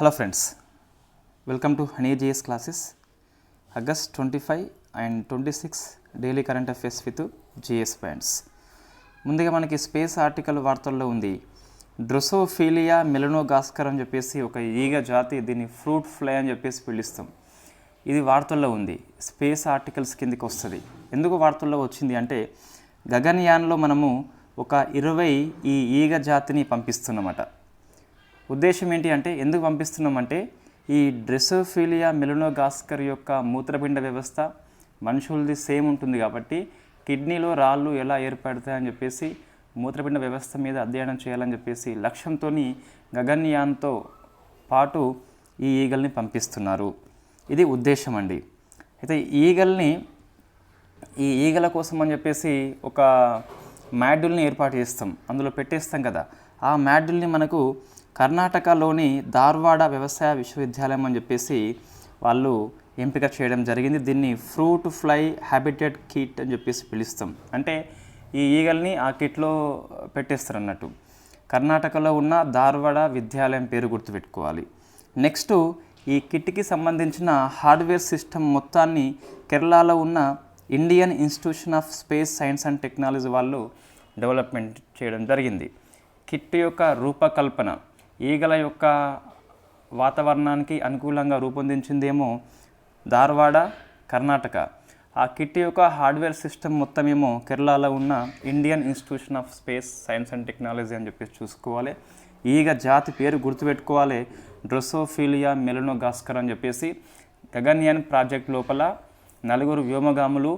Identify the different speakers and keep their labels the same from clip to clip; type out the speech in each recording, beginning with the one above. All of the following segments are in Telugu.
Speaker 1: Hello friends welcome to honey GS classes August twenty five and twenty six daily current affairs with GS points ముందుగా మనకి స్పేస్ ఆర్టికల్ వార్తల్లో ఉంది. డ్రొసోఫీలియా మెలనోగాస్కర్ అని చెప్పేసి ఒక ఈగ జాతి దీన్ని ఫ్రూట్ ఫ్లై అని చెప్పేసి పిలుస్తాం. ఇది వార్తల్లో ఉంది. స్పేస్ ఆర్టికల్స్ కిందకి వస్తుంది. ఎందుకు వార్తల్లో వచ్చింది అంటే గగన్యాన్లో మనము ఒక ఇరవై ఈ ఈగ జాతిని పంపిస్తున్నమాట. ఉద్దేశం ఏంటి అంటే ఎందుకు పంపిస్తున్నామంటే ఈ డ్రెసోఫీలియా మెలనోగాస్కర్ యొక్క మూత్రపిండ వ్యవస్థ మనుషులది సేమ్ ఉంటుంది కాబట్టి కిడ్నీలో రాళ్ళు ఎలా ఏర్పడతాయని చెప్పేసి మూత్రపిండ వ్యవస్థ మీద అధ్యయనం చేయాలని చెప్పేసి లక్ష్యంతో గగన్యాన్తో పాటు ఈ ఈగల్ని పంపిస్తున్నారు. ఇది ఉద్దేశం అండి. అయితే ఈగల్ని ఈ ఈగల కోసం అని చెప్పేసి ఒక మ్యాడ్యుల్ని ఏర్పాటు చేస్తాం. అందులో పెట్టేస్తాం కదా. ఆ మ్యాడ్యుల్ని మనకు కర్ణాటకలోని ధార్వాడ వ్యవసాయ విశ్వవిద్యాలయం అని చెప్పేసి వాళ్ళు ఎంపిక చేయడం జరిగింది. దీన్ని ఫ్రూట్ ఫ్లై హ్యాబిటెట్ కిట్ అని చెప్పేసి పిలుస్తాం. అంటే ఈ ఈగల్ని ఆ కిట్లో పెట్టేస్తారు అన్నట్టు కర్ణాటకలో ఉన్న ధార్వాడ విద్యాలయం పేరు గుర్తుపెట్టుకోవాలి. నెక్స్ట్ ఈ కిట్కి సంబంధించిన హార్డ్వేర్ సిస్టమ్ మొత్తాన్ని కేరళలో ఉన్న Indian Institution of Space Science and Technology వాళ్ళు డెవలప్మెంట్ చేయడం జరిగింది. కిట్ యొక్క రూపకల్పన ఈగల యొక్క వాతావరణానికి అనుకూలంగా రూపొందించిందేమో ధార్వాడ కర్ణాటక. ఆ కిట్ యొక్క హార్డ్వేర్ సిస్టమ్ మొత్తం ఏమో కేరళలో ఉన్న Indian Institution of Space Science and Technology అని చెప్పేసి చూసుకోవాలి. ఈగ జాతి పేరు గుర్తుపెట్టుకోవాలి. డ్రొసోఫీలియా మెలనోగాస్కర్ అని చెప్పేసి గగన్యాన్ ప్రాజెక్ట్ లోపల నలుగురు వ్యోమగాములు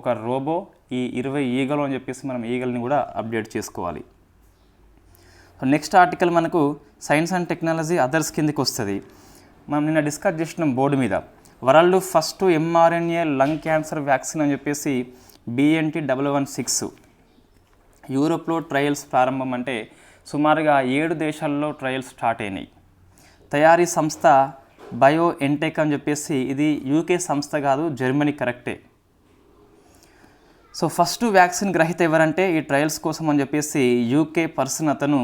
Speaker 1: ఒక రోబో ఈ ఇరవై ఈగలు అని చెప్పేసి మనం ఈగల్ని కూడా అప్డేట్ చేసుకోవాలి. నెక్స్ట్ ఆర్టికల్ మనకు సైన్స్ అండ్ టెక్నాలజీ అదర్స్ కిందకి వస్తుంది. మనం నిన్న డిస్కస్ చేసినాం బోర్డు మీద. World first mRNA lung cancer vaccine అని చెప్పేసి బిఎన్టీ డబల్ వన్ సిక్స్ యూరోప్లో ట్రయల్స్ ప్రారంభం అంటే సుమారుగా ఏడు దేశాల్లో ట్రయల్స్ స్టార్ట్ అయినాయి. తయారీ సంస్థ బయో ఎంటెక్ అని చెప్పేసి ఇది యూకే సంస్థ కాదు జర్మనీ కరెక్టే. సో ఫస్ట్ వ్యాక్సిన్ గ్రహీత ఎవరంటే ఈ ట్రయల్స్ కోసం అని చెప్పేసి యూకే పర్సన్ అతను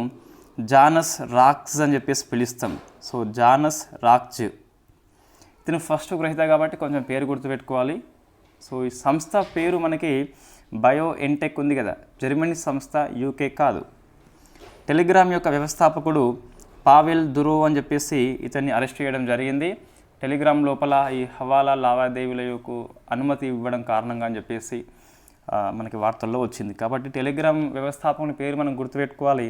Speaker 1: జానస్ రాక్స్ అని చెప్పేసి పిలుస్తాం. సో జానస్ రాక్జ్ ఇతను ఫస్ట్ గ్రహీత కాబట్టి కొంచెం పేరు గుర్తుపెట్టుకోవాలి. సో ఈ సంస్థ పేరు మనకి బయో ఎన్టెక్ ఉంది కదా. జర్మనీ సంస్థ యూకే కాదు. టెలిగ్రామ్ యొక్క వ్యవస్థాపకుడు పావెల్ దురో అని చెప్పేసి ఇతన్ని అరెస్ట్ చేయడం జరిగింది. టెలిగ్రామ్ లోపల ఈ హవాలా లావాదేవీల యొక్క అనుమతి ఇవ్వడం కారణంగా అని చెప్పేసి మనకి వార్తల్లో వచ్చింది. కాబట్టి టెలిగ్రామ్ వ్యవస్థాపకుని పేరు మనం గుర్తుపెట్టుకోవాలి.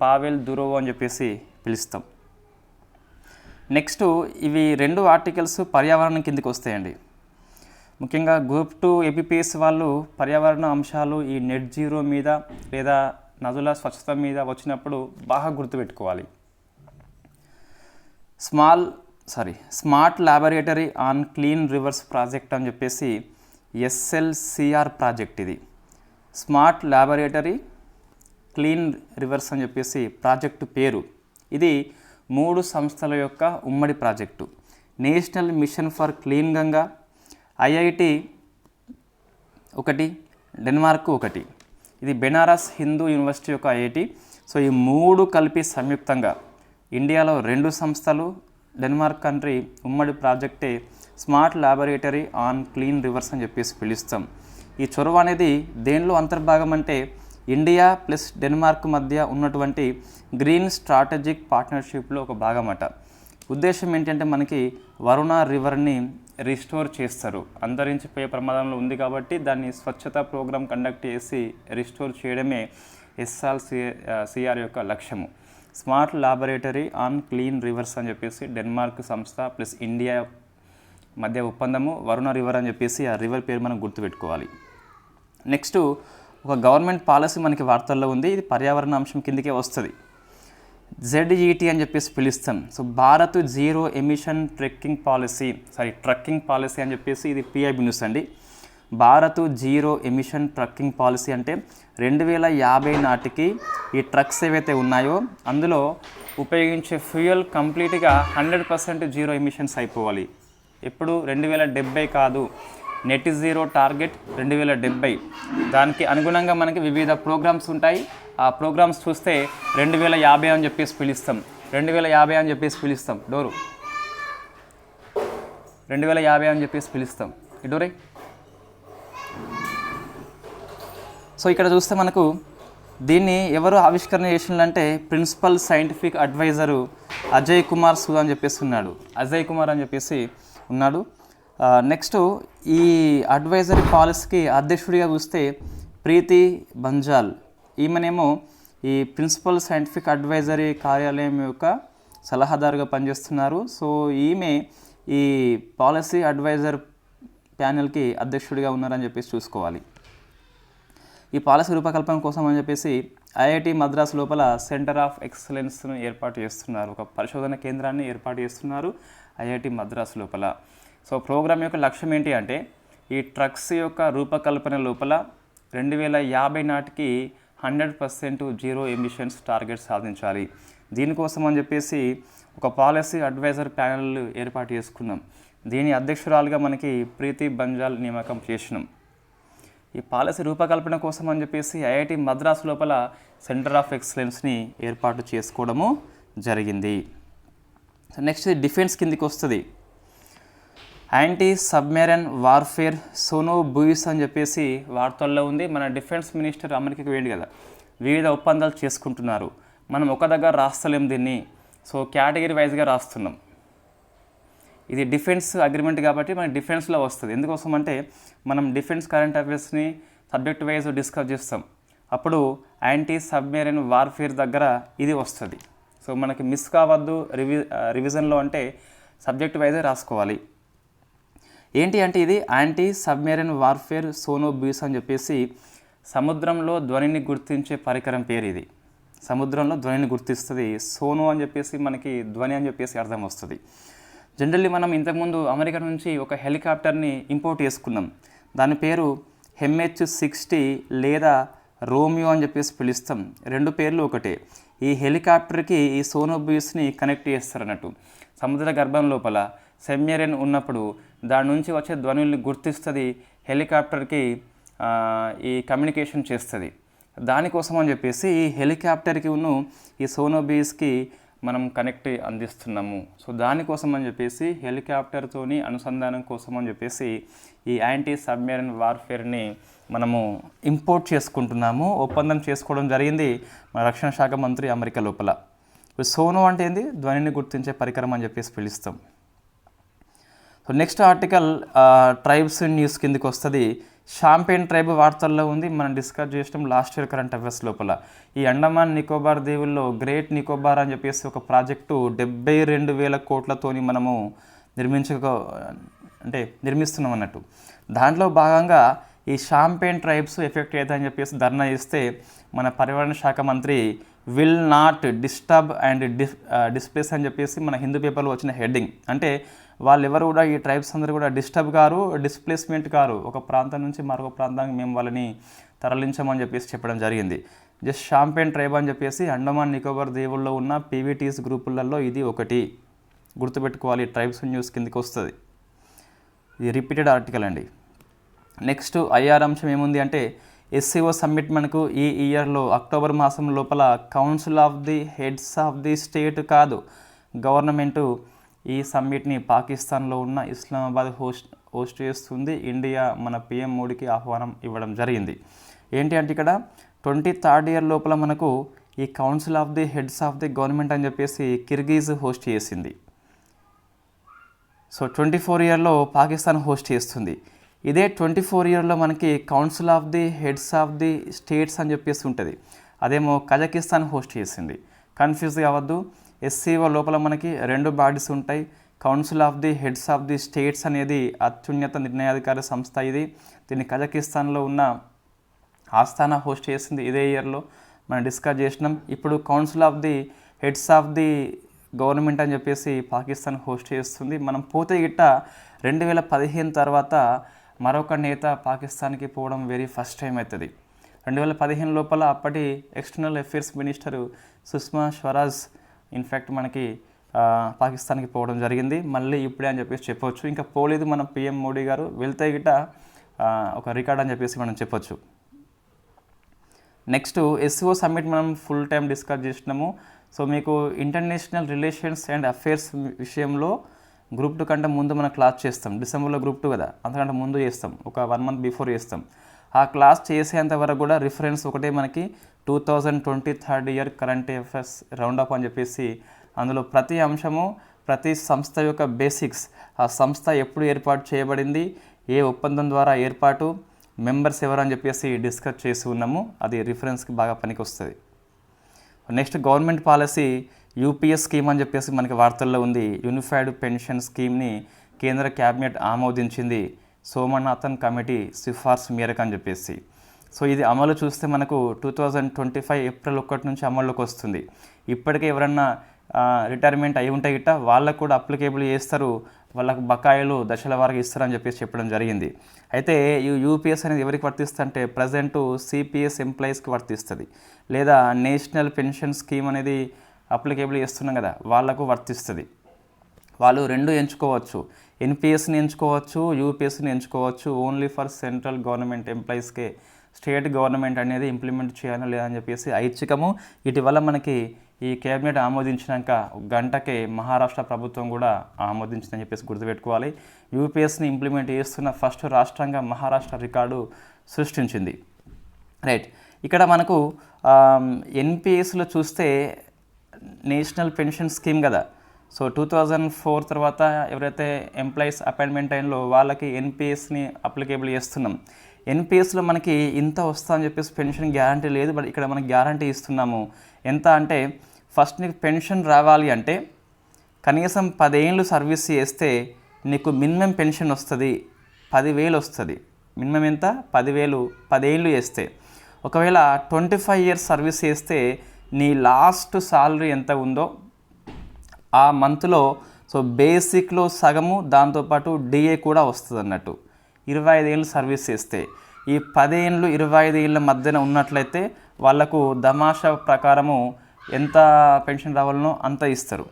Speaker 1: పావెల్ దురోవ్ అని చెప్పేసి పిలుస్తాం. నెక్స్ట్ ఇవి రెండు ఆర్టికల్స్ పర్యావరణం కిందకి వస్తాయండి. ముఖ్యంగా గ్రూప్ టూ ఏపీపీఎస్ వాళ్ళు పర్యావరణ అంశాలు ఈ నెట్ జీరో మీద లేదా నదుల స్వచ్ఛత మీద వచ్చినప్పుడు బాగా గుర్తుపెట్టుకోవాలి. Small sorry smart laboratory on clean rivers project అని చెప్పేసి ఎస్ఎల్సిఆర్ ప్రాజెక్ట్ ఇది. స్మార్ట్ ల్యాబొరేటరీ క్లీన్ రివర్స్ అని చెప్పేసి ప్రాజెక్టు పేరు. ఇది మూడు సంస్థల యొక్క ఉమ్మడి project. National Mission for Clean Ganga IIT ఒకటి డెన్మార్క్ ఒకటి. ఇది బెనారస్ హిందూ యూనివర్సిటీ యొక్క ఐఐటి. సో ఈ మూడు కలిపి సంయుక్తంగా ఇండియాలో రెండు సంస్థలు డెన్మార్క్ కంట్రీ ఉమ్మడి ప్రాజెక్టే smart laboratory on clean rivers అని చెప్పేసి పిలుస్తాం. ఈ చొరవ అనేది దేనిలో అంతర్భాగం అంటే ఇండియా ప్లస్ డెన్మార్క్ మధ్య ఉన్నటువంటి గ్రీన్ స్ట్రాటజిక్ పార్ట్నర్షిప్లో ఒక భాగమట. ఉద్దేశం ఏంటంటే మనకి వరుణ రివర్ని రిస్టోర్ చేస్తారు. అంతరించిపోయే ప్రమాదంలో ఉంది కాబట్టి దాన్ని స్వచ్ఛత ప్రోగ్రామ్ కండక్ట్ చేసి రిస్టోర్ చేయడమే ఎస్ఆర్ సిఆర్ యొక్క లక్ష్యము. Smart laboratory on clean rivers అని చెప్పేసి డెన్మార్క్ సంస్థ ప్లస్ ఇండియా మధ్య ఒప్పందము వరుణ రివర్ అని చెప్పేసి ఆ రివర్ పేరు మనం గుర్తుపెట్టుకోవాలి. నెక్స్ట్ ఒక గవర్నమెంట్ పాలసీ మనకి వార్తల్లో ఉంది ఇది పర్యావరణ అంశం కిందకే వస్తుంది. జెడ్ఈటీ అని చెప్పేసి పిలుస్తాం. So Bharat zero emission trekking policy sorry trucking policy అని చెప్పేసి ఇది పిఐబి న్యూస్ అండి. Bharat zero emission trucking policy అంటే రెండు వేల యాభై నాటికి ఈ ట్రక్స్ ఏవైతే ఉన్నాయో అందులో ఉపయోగించే ఫ్యూయల్ కంప్లీట్గా హండ్రెడ్ పర్సెంట్ జీరో ఎమిషన్స్ అయిపోవాలి. ఎప్పుడు? రెండు వేల డెబ్బై కాదు. నెట్ జీరో టార్గెట్ రెండు వేల డెబ్బై. దానికి అనుగుణంగా మనకి వివిధ ప్రోగ్రామ్స్ ఉంటాయి. ఆ ప్రోగ్రామ్స్ చూస్తే రెండు వేల యాభై అని చెప్పేసి పిలుస్తాం. రెండు వేల యాభై అని చెప్పేసి పిలుస్తాం. డోరు. రెండు వేల యాభై అని చెప్పేసి పిలుస్తాం. ఈ డోరే సో ఇక్కడ చూస్తే మనకు దీన్ని ఎవరు ఆవిష్కరణ చేసిందంటే principal scientific advisor Ajay Kumar Sood అని చెప్పేసి ఉన్నాడు. అజయ్ కుమార్ అని చెప్పేసి ఉన్నాడు. నెక్స్ట్ ఈ అడ్వైజరీ పాలసీకి అధ్యక్షుడిగా చూస్తే ప్రీతి బంజాల్. ఈమెనేమో ఈ ప్రిన్సిపల్ సైంటిఫిక్ అడ్వైజరీ కార్యాలయం యొక్క సలహాదారుగా పనిచేస్తున్నారు. సో ఈమె ఈ పాలసీ అడ్వైజర్ ప్యానెల్కి అధ్యక్షుడిగా ఉన్నారని చెప్పేసి చూసుకోవాలి. ఈ పాలసీ రూపకల్పన కోసం అని చెప్పేసి ఐఐటి మద్రాస్ లోపల సెంటర్ ఆఫ్ ఎక్సలెన్స్ను ఏర్పాటు చేస్తున్నారు. ఒక పరిశోధన కేంద్రాన్ని ఏర్పాటు చేస్తున్నారు ఐఐటి మద్రాస్ లోపల. సో ప్రోగ్రామ్ యొక్క లక్ష్యం ఏంటి అంటే ఈ ట్రక్స్ యొక్క రూపకల్పన లోపల రెండు వేల యాభై నాటికి hundred percent zero emissions target సాధించాలి. దీనికోసం అని చెప్పేసి ఒక పాలసీ అడ్వైజర్ ప్యానెల్ ఏర్పాటు చేసుకున్నాం. దీని అధ్యక్షురాలుగా మనకి ప్రీతి బంజాల్ నియామకం చేసినాం. ఈ పాలసీ రూపకల్పన కోసం అని చెప్పేసి ఐఐటి మద్రాస్ లోపల సెంటర్ ఆఫ్ ఎక్సలెన్స్ని ఏర్పాటు చేసుకోవడము జరిగింది. నెక్స్ట్ డిఫెన్స్ కిందికి వస్తుంది. Anti submarine warfare sonobuoys అని చెప్పేసి వార్తల్లో ఉంది. మన డిఫెన్స్ మినిస్టర్ అమెరికాకి వేయండి కదా. వివిధ ఒప్పందాలు చేసుకుంటున్నారు. మనం ఒక దగ్గర రాస్తలేం దీన్ని. సో కేటగిరీ వైజ్గా రాస్తున్నాం. ఇది డిఫెన్స్ అగ్రిమెంట్ కాబట్టి మనకి డిఫెన్స్లో వస్తుంది. ఎందుకోసం అంటే మనం డిఫెన్స్ కరెంట్ అఫైర్స్ని సబ్జెక్ట్ వైజ్ డిస్కస్ చేస్తాం. అప్పుడు యాంటీ సబ్మెరైన్ వార్ఫేర్ దగ్గర ఇది వస్తుంది. సో మనకి మిస్ కావద్దు రివి రివిజన్లో అంటే సబ్జెక్ట్ వైజే రాసుకోవాలి. ఏంటి అంటే ఇది anti submarine warfare sonobuoys అని చెప్పేసి సముద్రంలో ధ్వనిని గుర్తించే పరికరం పేరు ఇది. సముద్రంలో ధ్వనిని గుర్తిస్తుంది. సోను అని చెప్పేసి మనకి ధ్వని అని చెప్పేసి అర్థం వస్తుంది. జనరల్లీ మనం ఇంతకుముందు అమెరికా నుంచి ఒక హెలికాప్టర్ని ఇంపోర్ట్ చేసుకున్నాం. దాని పేరు హెమ్హెచ్ సిక్స్టీ లేదా రోమియో అని చెప్పేసి పిలుస్తాం. రెండు పేర్లు ఒకటే. ఈ హెలికాప్టర్కి ఈ సోనోబ్యూస్ని కనెక్ట్ చేస్తారు అన్నట్టు సముద్ర గర్భం లోపల సెమ్యరెన్ ఉన్నప్పుడు దాని నుంచి వచ్చే ధ్వనుల్ని గుర్తిస్తుంది హెలికాప్టర్కి ఈ కమ్యూనికేషన్ చేస్తుంది. దానికోసం అని చెప్పేసి ఈ హెలికాప్టర్కి ఉన్న ఈ సోనోబీస్కి మనం కనెక్ట్ అందిస్తున్నాము. సో దానికోసం అని చెప్పేసి హెలికాప్టర్తోని అనుసంధానం కోసం అని చెప్పేసి ఈ యాంటీ సబ్మెరైన్ వార్ఫేర్ని మనము ఇంపోర్ట్ చేసుకుంటున్నాము. ఒప్పందం చేసుకోవడం జరిగింది మన రక్షణ శాఖ మంత్రి అమెరికా లోపల. సోనో అంటే ఏంది? ధ్వనిని గుర్తించే పరికరం అని చెప్పేసి పిలుస్తాం. So next article tribes news కిందకి వస్తుంది. షాంపేన్ ట్రైబ్ వార్తల్లో ఉంది. మనం డిస్కస్ చేసినాం లాస్ట్ ఇయర్ కరెంట్ అఫైర్స్ లోపల. ఈ అండమాన్ నికోబార్ దీవుల్లో గ్రేట్ నికోబార్ అని చెప్పేసి ఒక ప్రాజెక్టు డెబ్బై రెండు వేల కోట్లతోని మనము నిర్మించక అంటే నిర్మిస్తున్నాం అన్నట్టు. దాంట్లో భాగంగా ఈ షాంపేన్ ట్రైబ్స్ ఎఫెక్ట్ అవుతాయని చెప్పేసి ధర్నా ఇస్తే మన పర్యావరణ శాఖ మంత్రి will not disturb and dis displace అని చెప్పేసి మన హిందూ పేపర్లో వచ్చిన హెడ్డింగ్. అంటే వాళ్ళు ఎవరు కూడా ఈ ట్రైబ్స్ అందరూ కూడా డిస్టర్బ్ కారు డిస్ప్లేస్మెంట్ కారు ఒక ప్రాంతం నుంచి మరొక ప్రాంతానికి మేము వాళ్ళని తరలించమని చెప్పేసి చెప్పడం జరిగింది. జస్ట్ షాంపెన్ ట్రైబ్ అని చెప్పేసి అండమాన్ నికోబార్ దీవుల్లో ఉన్న పీవీటీస్ గ్రూపులలో ఇది ఒకటి. గుర్తుపెట్టుకోవాలి ట్రైబ్స్ న్యూస్ కిందకి వస్తుంది. ఇది రిపీటెడ్ ఆర్టికల్ అండి. నెక్స్ట్ ఐఆర్ అంశం ఏముంది అంటే ఎస్సీఓ సమ్మిట్ మనకు ఈ ఇయర్లో అక్టోబర్ మాసం లోపల Council of the Heads of the State కాదు గవర్నమెంటు ఈ సమ్మిట్ని పాకిస్తాన్లో ఉన్న ఇస్లామాబాద్ హోస్ట్ హోస్ట్ చేస్తుంది. ఇండియా మన పిఎం మోడీకి ఆహ్వానం ఇవ్వడం జరిగింది. ఏంటి అంటే ఇక్కడ ట్వంటీ థర్డ్ ఇయర్ లోపల మనకు ఈ Council of the Heads of the Government అని చెప్పేసి కిర్గీజ్ హోస్ట్ చేసింది. సో ట్వంటీ ఫోర్ ఇయర్లో పాకిస్తాన్ హోస్ట్ చేస్తుంది. ఇదే ట్వంటీ ఫోర్ ఇయర్లో మనకి Council of the Heads of the States అని చెప్పేసి ఉంటుంది. అదేమో కజకిస్తాన్ హోస్ట్ చేసింది. కన్ఫ్యూజ్ కావద్దు. ఎస్సీఓ లోపల మనకి రెండు బాడీస్ ఉంటాయి. Council of the Heads of the States అనేది అత్యున్నత నిర్ణయాధికార సంస్థ ఇది. దీన్ని కజకిస్తాన్లో ఉన్న ఆస్థాన హోస్ట్ చేసింది ఇదే ఇయర్లో మనం డిస్కస్ చేసినాం. ఇప్పుడు Council of the Heads of the Government అని చెప్పేసి పాకిస్తాన్ హోస్ట్ చేస్తుంది. మనం పోతే గిట్ట రెండు వేల పదిహేను తర్వాత మరొక నేత పాకిస్తాన్కి పోవడం వెరీ ఫస్ట్ టైం అవుతుంది. రెండు వేల పదిహేను లోపల అప్పటి external affairs minister Sushma Swaraj in fact మనకి పాకిస్తాన్కి పోవడం జరిగింది. మళ్ళీ ఇప్పుడే అని చెప్పేసి చెప్పొచ్చు. ఇంకా పోలేదు మన పిఎం మోడీ గారు. వెళ్తే గిట్ట ఒక రికార్డ్ అని చెప్పేసి మనం చెప్పొచ్చు. నెక్స్ట్ ఎస్ఓ సమ్మిట్ మనం ఫుల్ టైం డిస్కస్ చేసినాము. సో మీకు ఇంటర్నేషనల్ రిలేషన్స్ అండ్ అఫేర్స్ విషయంలో గ్రూప్ టూ కంటే ముందు మనం క్లాస్ చేస్తాం. డిసెంబర్లో గ్రూప్ టూ కదా? అంతకంటే ముందు చేస్తాం. ఒక వన్ మంత్ బిఫోర్ చేస్తాం. ఆ క్లాస్ చేసేంత వరకు కూడా రిఫరెన్స్ ఒకటే మనకి two thousand twenty third year current affairs round up అని చెప్పేసి అందులో ప్రతి అంశము ప్రతి సంస్థ యొక్క బేసిక్స్ ఆ సంస్థ ఎప్పుడు ఏర్పాటు చేయబడింది ఏ ఒప్పందం ద్వారా ఏర్పాటు మెంబర్స్ ఎవరు అని చెప్పేసి డిస్కస్ చేసి ఉన్నాము. అది రిఫరెన్స్కి బాగా పనికి వస్తుంది next government policy UPS scheme అని చెప్పేసి మనకి వార్తల్లో ఉంది. యూనిఫైడ్ పెన్షన్ స్కీమ్ని కేంద్ర క్యాబినెట్ ఆమోదించింది సోమనాథన్ కమిటీ సిఫార్సు మేరకు అని చెప్పేసి. సో ఇది అమలు చూస్తే మనకు two thousand twenty five April ఒకటి నుంచి అమల్లోకి వస్తుంది. ఇప్పటికే ఎవరన్నా రిటైర్మెంట్ అయి ఉంటే గిట్ట వాళ్ళకు కూడా అప్లికేబుల్ చేస్తారు. వాళ్ళకు బకాయిలు దశల వారికి ఇస్తారని చెప్పేసి చెప్పడం జరిగింది. అయితే ఈ యూపీఎస్ అనేది ఎవరికి వర్తిస్తుందంటే ప్రజెంట్ సిపిఎస్ ఎంప్లాయీస్కి వర్తిస్తుంది. లేదా నేషనల్ పెన్షన్ స్కీమ్ అనేది అప్లికేబుల్ చేస్తున్నాం కదా వాళ్ళకు వర్తిస్తుంది. వాళ్ళు రెండు ఎంచుకోవచ్చు. ఎన్పిఎస్ని ఎంచుకోవచ్చు యూపీఎస్ని ఎంచుకోవచ్చు ఓన్లీ ఫర్ సెంట్రల్ గవర్నమెంట్ ఎంప్లాయీస్కే స్టేట్ గవర్నమెంట్ అనేది ఇంప్లిమెంట్ చేయాలో లేదని చెప్పేసి ఐచ్ఛికము. ఇటీవల మనకి ఈ కేబినెట్ ఆమోదించినాక గంటకే మహారాష్ట్ర ప్రభుత్వం కూడా ఆమోదించిందని చెప్పేసి గుర్తుపెట్టుకోవాలి. యూపీఎస్ని ఇంప్లిమెంట్ చేస్తున్న ఫస్ట్ రాష్ట్రంగా మహారాష్ట్ర రికార్డు సృష్టించింది. రైట్ ఇక్కడ మనకు ఎన్పిఎస్లో చూస్తే నేషనల్ పెన్షన్ స్కీమ్ కదా. సో టూ థౌజండ్ ఫోర్ తర్వాత ఎవరైతే ఎంప్లాయీస్ అపాయింట్మెంట్ టైంలో వాళ్ళకి ఎన్పిఎస్ని అప్లికేబుల్ చేస్తున్నాం. ఎన్పిఎస్లో మనకి ఇంత వస్తా అని చెప్పేసి పెన్షన్ గ్యారంటీ లేదు బట్ ఇక్కడ మనకి గ్యారంటీ ఇస్తున్నాము. ఎంత అంటే ఫస్ట్ నీకు పెన్షన్ రావాలి అంటే కనీసం పదేళ్ళు సర్వీస్ చేస్తే నీకు మినిమం పెన్షన్ వస్తుంది పదివేలు వస్తుంది. మినిమం ఎంత? పదివేలు పదేళ్ళు చేస్తే. ఒకవేళ ట్వంటీ ఫైవ్ ఇయర్స్ సర్వీస్ చేస్తే నీ లాస్ట్ సాలరీ ఎంత ఉందో ఆ మంత్లో సో బేసిక్లో సగము దాంతోపాటు డిఏ కూడా వస్తుంది అన్నట్టు ఇరవై ఐదేళ్ళు సర్వీస్ చేస్తే ఈ పదేళ్ళు ఇరవై ఐదు ఏళ్ళ మధ్యన ఉన్నట్లయితే వాళ్ళకు దమాషా ప్రకారము ఎంత పెన్షన్ రావాలనో అంత ఇస్తారు.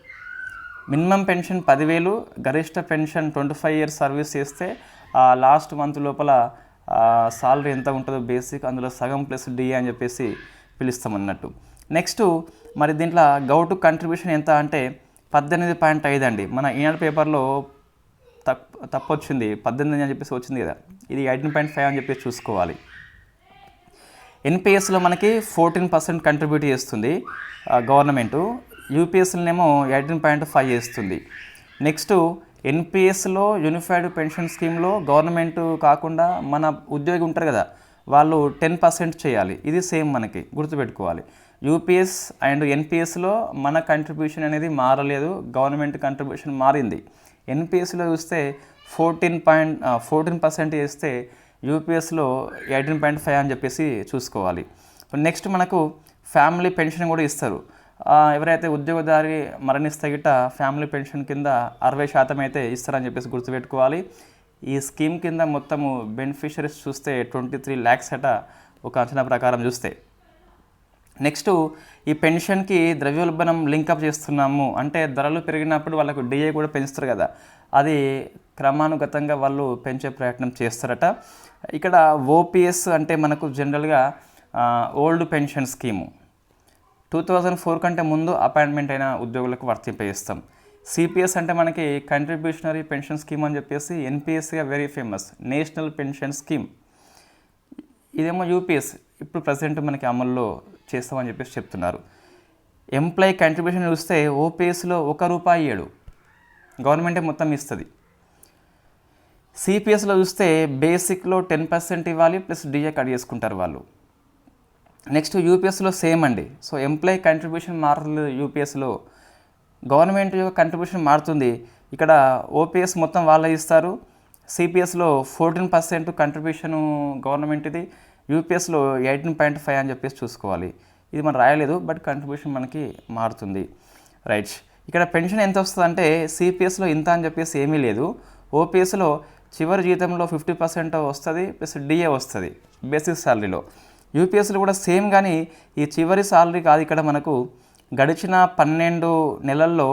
Speaker 1: మినిమం పెన్షన్ పదివేలు గరిష్ట pension twenty five years service చేస్తే ఆ లాస్ట్ మంత్ లోపల సాలరీ ఎంత ఉంటుందో బేసిక్ అందులో సగం ప్లస్ డిఏ అని చెప్పేసి పిలుస్తామన్నట్టు. నెక్స్ట్ మరి దీంట్లో గౌటు కంట్రిబ్యూషన్ ఎంత అంటే పద్దెనిమిది పాయింట్ ఐదు అండి. మన ఈనాడు పేపర్లో తప్పు తప్పు వచ్చింది పద్దెనిమిది అని చెప్పేసి వచ్చింది కదా. ఇది ఎయిటీన్ పాయింట్ ఫైవ్ అని చెప్పేసి చూసుకోవాలి. ఎన్పిఎస్లో మనకి ఫోర్టీన్ పర్సెంట్ కంట్రిబ్యూట్ చేస్తుంది గవర్నమెంటు. యూపీఎస్లోనేమో ఎయిటీన్ పాయింట్ ఫైవ్ చేస్తుంది. నెక్స్ట్ ఎన్పిఎస్లో యూనిఫైడ్ పెన్షన్ స్కీమ్లో గవర్నమెంట్ కాకుండా మన ఉద్యోగి ఉంటారు కదా వాళ్ళు టెన్ పర్సెంట్ చేయాలి. ఇది సేమ్ మనకి గుర్తుపెట్టుకోవాలి. యూపీఎస్ అండ్ ఎన్పిఎస్లో మన కంట్రిబ్యూషన్ అనేది మారలేదు. గవర్నమెంట్ కంట్రిబ్యూషన్ మారింది. ఎన్పిఎస్లో చూస్తే ఫోర్టీన్ పాయింట్ ఫోర్టీన్ పర్సెంట్ వేస్తే యూపీఎస్లో ఎయిటీన్ పాయింట్ ఫైవ్ అని చెప్పేసి చూసుకోవాలి. నెక్స్ట్ మనకు ఫ్యామిలీ పెన్షన్ కూడా ఇస్తారు. ఎవరైతే ఉద్యోగదారి మరణిస్తే గిట ఫ్యామిలీ పెన్షన్ కింద అరవై శాతం అయితే ఇస్తారని చెప్పేసి గుర్తుపెట్టుకోవాలి. ఈ స్కీమ్ కింద మొత్తము బెనిఫిషరీస్ చూస్తే ట్వంటీ త్రీ ల్యాక్స్ అట ఒక అంచనా ప్రకారం చూస్తే. నెక్స్ట్ ఈ పెన్షన్కి ద్రవ్యోల్బణం లింకప్ చేస్తున్నాము. అంటే ధరలు పెరిగినప్పుడు వాళ్ళకు డిఏ కూడా పెంచుతారు కదా. అది క్రమానుగతంగా వాళ్ళు పెంచే ప్రయత్నం చేస్తారట. ఇక్కడ ఓపీఎస్ అంటే మనకు జనరల్గా old pension scheme. Two thousand four కంటే ముందు అపాయింట్మెంట్ అయిన ఉద్యోగులకు వర్తింపజేస్తాం. సిపిఎస్ అంటే మనకి కంట్రిబ్యూషనరీ పెన్షన్ స్కీమ్ అని చెప్పేసి ఎన్పిఎస్గా very famous national pension scheme. ఇదేమో యూపీఎస్. ఇప్పుడు ప్రజెంట్ మనకి అమల్లో చేస్తామని చెప్పేసి చెప్తున్నారు. ఎంప్లాయీ కంట్రిబ్యూషన్ చూస్తే ఓపీఎస్లో ఒక రూపాయి ఏడు. గవర్నమెంటే మొత్తం ఇస్తుంది. సిపిఎస్లో చూస్తే బేసిక్లో టెన్ పర్సెంట్ ఇవ్వాలి ప్లస్ డిఏ కట్ చేసుకుంటారు వాళ్ళు. నెక్స్ట్ యూపీఎస్లో సేమ్ అండి. సో ఎంప్లాయీ కంట్రిబ్యూషన్ మారుతుంది యూపీఎస్లో. గవర్నమెంట్ యొక్క కంట్రిబ్యూషన్ మారుతుంది. ఇక్కడ ఓపీఎస్ మొత్తం వాళ్ళే ఇస్తారు. సిపిఎస్లో ఫోర్టీన్ పర్సెంట్ కంట్రిబ్యూషన్ గవర్నమెంట్ది. యూపీఎస్లో ఎయిటీన్ పాయింట్ ఫైవ్ అని చెప్పేసి చూసుకోవాలి. ఇది మనం రాయలేదు బట్ కంట్రిబ్యూషన్ మనకి మారుతుంది. రైట్ ఇక్కడ పెన్షన్ ఎంత వస్తుంది అంటే సిపిఎస్లో ఇంత అని చెప్పేసి ఏమీ లేదు. ఓపీఎస్లో చివరి జీతంలో ఫిఫ్టీ పర్సెంట్ వస్తుంది ప్లస్ డిఏ వస్తుంది బేసిక్ శాలరీలో యూపీఎస్లో కూడా సేమ్ కానీ ఈ చివరి శాలరీ కాదు ఇక్కడ మనకు గడిచిన పన్నెండు నెలల్లో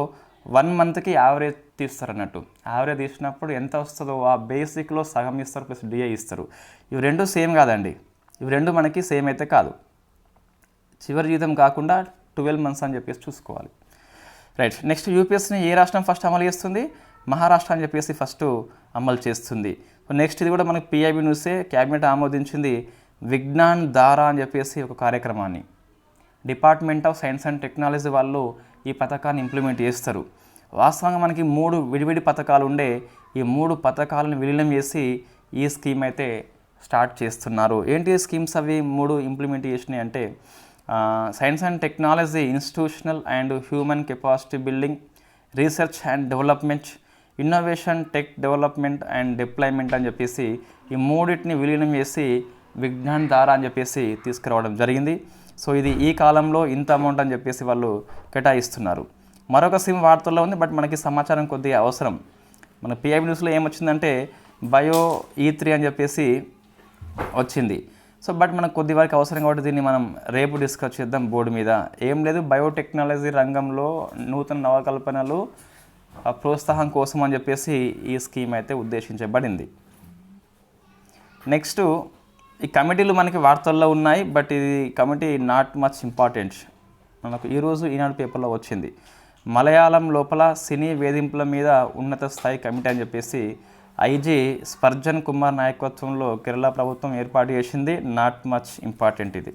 Speaker 1: వన్ మంత్కి యావరేజ్ తీస్తారు అన్నట్టు యావరేజ్ తీసినప్పుడు ఎంత వస్తుందో ఆ బేసిక్లో సగం ఇస్తారు ప్లస్ డిఏ ఇస్తారు. ఇవి రెండు సేమ్ కాదండి. ఇవి రెండు మనకి సేమ్ అయితే కాదు. చివరి జీతం కాకుండా ట్వెల్వ్ మంత్స్ అని చెప్పేసి చూసుకోవాలి. రైట్ నెక్స్ట్ యూపీఎస్ని ఏ రాష్ట్రం ఫస్ట్ అమలు చేస్తుంది? మహారాష్ట్ర అని చెప్పేసి ఫస్ట్ అమలు చేస్తుంది. నెక్స్ట్ ఇది కూడా మనకి పిఐబి న్యూసే క్యాబినెట్ ఆమోదించింది విజ్ఞాన్ దారా అని చెప్పేసి ఒక కార్యక్రమాన్ని. Department of science and technology వాళ్ళు ఈ పథకాన్ని ఇంప్లిమెంట్ చేస్తారు. వాస్తవంగా మనకి మూడు విడివిడి పథకాలు ఉండే ఈ మూడు పథకాలను విలీనం చేసి ఈ స్కీమ్ అయితే స్టార్ట్ చేస్తున్నారు. ఏంటి స్కీమ్స్ అవి? మూడు ఇంప్లిమెంట్ చేసినాయి అంటే science and technology institutional and human capacity building research and development innovation tech development and deployment అని చెప్పేసి ఈ మూడింటిని విలీనం చేసి విజ్ఞాన్ దారా అని చెప్పేసి తీసుకురావడం జరిగింది. సో ఇది ఈ కాలంలో ఇంత అమౌంట్ అని చెప్పేసి వాళ్ళు కేటాయిస్తున్నారు. మరొక సిమ్ వార్తల్లో ఉంది బట్ మనకి సమాచారం కొద్దిగా అవసరం. మన పిఐబి న్యూస్లో ఏమొచ్చిందంటే బయో ఈ త్రీ అని చెప్పేసి వచ్చింది. సో బట్ మనకు కొద్ది వరకు అవసరం కాబట్టి దీన్ని మనం రేపు డిస్కస్ చేద్దాం బోర్డు మీద. ఏం లేదు బయోటెక్నాలజీ రంగంలో నూతన నవకల్పనలు ప్రోత్సాహం కోసం అని చెప్పేసి ఈ స్కీమ్ అయితే ఉద్దేశించబడింది. నెక్స్ట్ ఈ కమిటీలు మనకి వార్తల్లో ఉన్నాయి బట్ ఇది కమిటీ నాట్ మచ్ ఇంపార్టెంట్. మనకు ఈరోజు ఈనాడు పేపర్లో వచ్చింది. మలయాళం లోపల సినీ వేధింపుల మీద ఉన్నత స్థాయి కమిటీ అని చెప్పేసి ఐజీ స్పర్జన్ కుమార్ నాయకత్వంలో కేరళ ప్రభుత్వం ఏర్పాటు చేసింది. నాట్ మచ్ ఇంపార్టెంట్ ఇది.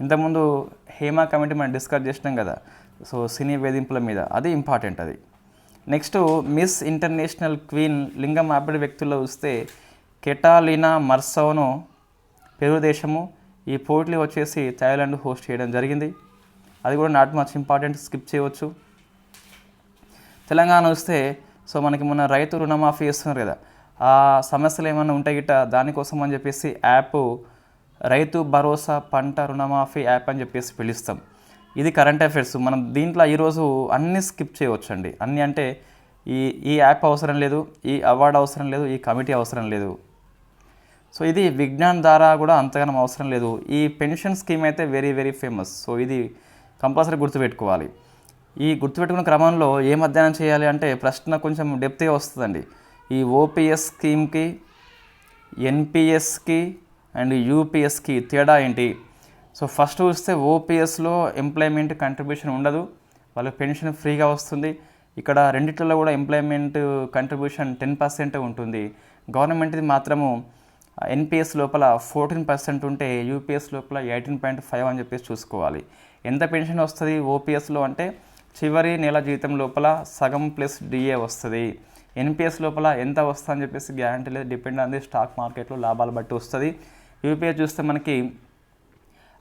Speaker 1: ఇంతకుముందు హేమా కమిటీ మనం డిస్కస్ చేసినాం కదా. సో సినీ వేధింపుల మీద అది ఇంపార్టెంట్ అది. నెక్స్ట్ మిస్ ఇంటర్నేషనల్ క్వీన్ లింగం మార్పిడి వ్యక్తుల్లో చూస్తే కెటాలినా మర్సోను పెరు దేశము ఈ పోటీలు వచ్చేసి థాయిలాండ్ హోస్ట్ చేయడం జరిగింది. అది కూడా నాట్ మచ్ ఇంపార్టెంట్ స్కిప్ చేయవచ్చు. తెలంగాణ వస్తే సో మనకి మొన్న రైతు రుణమాఫీ ఇస్తున్నారు కదా ఆ సమస్యలు ఏమైనా ఉంటాయి గిట్ట? దానికోసం అని చెప్పేసి యాప్ రైతు భరోసా పంట రుణమాఫీ యాప్ అని చెప్పేసి పిలుస్తాం. ఇది కరెంట్ అఫైర్స్. మనం దీంట్లో ఈరోజు అన్ని స్కిప్ చేయవచ్చండి. అన్నీ అంటే ఈ ఈ యాప్ అవసరం లేదు ఈ అవార్డు అవసరం లేదు ఈ కమిటీ అవసరం లేదు. సో ఇది విజ్ఞాన్ ద్వారా కూడా అంతగానం అవసరం లేదు. ఈ పెన్షన్ స్కీమ్ అయితే వెరీ వెరీ ఫేమస్. సో ఇది కంపల్సరీ గుర్తుపెట్టుకోవాలి. ఈ గుర్తుపెట్టుకున్న క్రమంలో ఏం అధ్యయనం చేయాలి అంటే ప్రశ్న కొంచెం డెప్త్గా వస్తుందండి. ఈ ఓపీఎస్ స్కీమ్కి ఎన్పిఎస్కి అండ్ యూపీఎస్కి తేడా ఏంటి? సో ఫస్ట్ చూస్తే ఓపీఎస్లో ఎంప్లాయ్మెంట్ కంట్రిబ్యూషన్ ఉండదు. వాళ్ళకి పెన్షన్ ఫ్రీగా వస్తుంది. ఇక్కడ రెండిట్లలో కూడా ఎంప్లాయ్మెంట్ కంట్రిబ్యూషన్ టెన్ పర్సెంట్ ఉంటుంది. గవర్నమెంట్ది మాత్రము ఎన్పిఎస్ లోపల ఫోర్టీన్ పర్సెంట్ ఉంటే యూపీఎస్ లోపల ఎయిటీన్ పాయింట్ ఫైవ్ అని చెప్పేసి చూసుకోవాలి. ఎంత పెన్షన్ వస్తుంది ఓపీఎస్లో అంటే చివరి నెల జీతం లోపల సగం ప్లస్ డిఏ వస్తుంది. ఎన్పిఎస్ లోపల ఎంత వస్తుంది అని చెప్పేసి గ్యారంటీ లేదు డిపెండ్ ఆన్ ది స్టాక్ మార్కెట్లో లాభాలు బట్టి వస్తుంది. యూపీఎస్ చూస్తే మనకి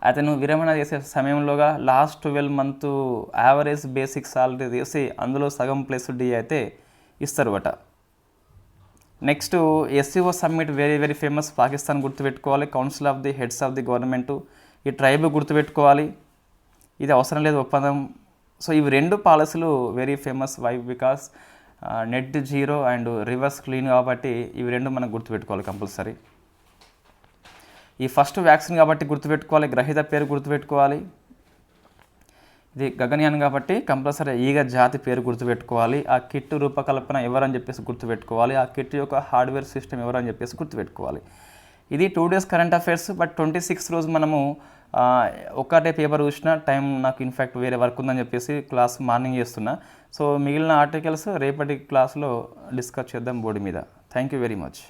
Speaker 1: అతను విరమణ చేసే సమయంలోగా last twelve month average basic salary తీసి అందులో సగం ప్లస్ డి అయితే ఇస్తారు అట next SCO summit very very famous Pakistan గుర్తుపెట్టుకోవాలి. Council of the heads of the government ఈ ట్రైబ్ గుర్తుపెట్టుకోవాలి. ఇది అవసరం లేదు ఒప్పందం. సో ఇవి రెండు పాలసీలు very famous why because net zero and reverse clean కాబట్టి ఇవి రెండు మనం గుర్తుపెట్టుకోవాలి కంపల్సరీ ఈ ఫస్ట్ వ్యాక్సిన్ కాబట్టి గుర్తుపెట్టుకోవాలి గ్రహీత పేరు గుర్తుపెట్టుకోవాలి. ఇది గగన్యాన్ కాబట్టి కంపల్సరీ ఈగ జాతి పేరు గుర్తుపెట్టుకోవాలి. ఆ కిట్ రూపకల్పన ఎవరని చెప్పేసి గుర్తుపెట్టుకోవాలి. ఆ కిట్ యొక్క హార్డ్వేర్ సిస్టమ్ ఎవరని చెప్పేసి గుర్తుపెట్టుకోవాలి. ఇది two days current affairs but twenty six రోజు మనము ఒక్కటే పేపర్ చూసిన టైం నాకు ఇన్ఫ్యాక్ట్ వేరే వర్క్ ఉందని చెప్పేసి క్లాస్ మార్నింగ్ చేస్తున్నా. సో మిగిలిన ఆర్టికల్స్ రేపటి క్లాస్లో డిస్కస్ చేద్దాం బోర్డు మీద. Thank you very much